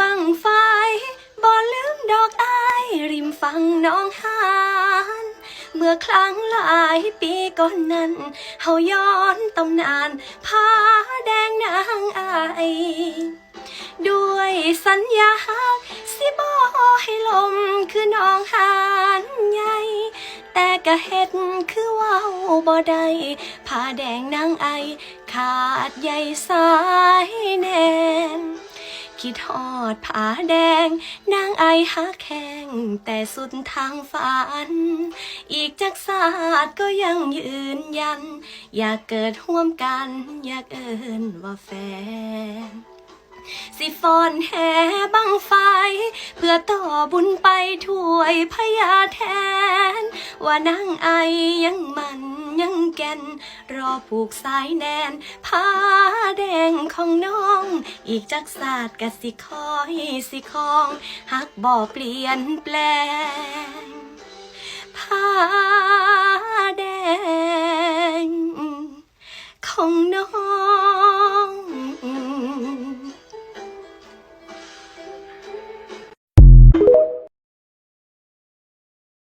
บังไฟบ่ลืมดอกอายริมฝั่งน้องหานเมื่อครั้งหลายปีก่อนนั้น เฮาย้อนตำนานผ้าแดงนางอายด้วยสัญญาสิบ่ให้ลมคือน้องหานใหญ่แต่ก็เฮ็ดคือเว้าบ่ได้ผ้าแดงนางไอ ขาดใยสายแนน คิดทอดผาแดง นางไอฮักแข้งแต่สุดทางฝัน อีกจักศาสตร์ก็ยังยืนยัน อยากเกิดร่วมกัน อยากเอินว่าแฟนสิฟอนแห่บังไฟ เพื่อต่อบุญไปถ้วยพญาแทน ว่านางไอยังมันยังแก่น รอผูกสายแนนผ้าแดงของน้อง อีกจักศาสตร์กสิคอยสิคองหักบ่เปลี่ยนแปลงผ้าแดงของน้อง